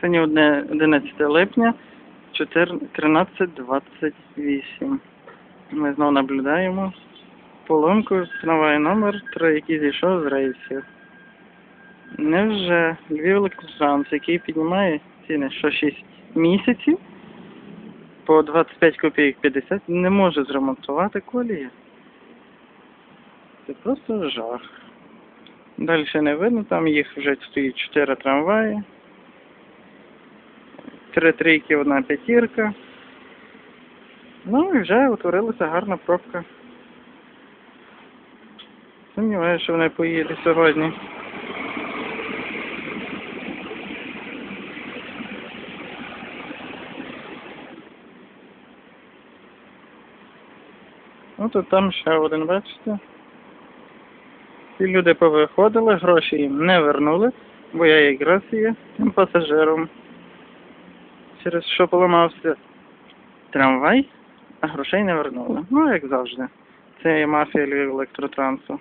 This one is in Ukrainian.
Сьогодні одне- 11 липня, 13.28. Ми знову наблюдаємо поломку трамвай номер 3, який зійшов з рейсів. Невже Львів електротранс, який піднімає ціни що 6 місяців по 25 копійок 50, не може зремонтувати колії? Це просто жах. Далі не видно, там їх вже стоїть 4 трамваї. Три трійки, одна п'ятірка. Ну і вже утворилася гарна пробка. Сумніваюся, що вона поїде сьогодні. Ну то там ще один, бачите. Ці люди повиходили, гроші їм не вернули, бо я якраз є тим пасажиром, через що поламався трамвай, а грошей не вернули. Ну, як завжди. Це є мафія електротрансу.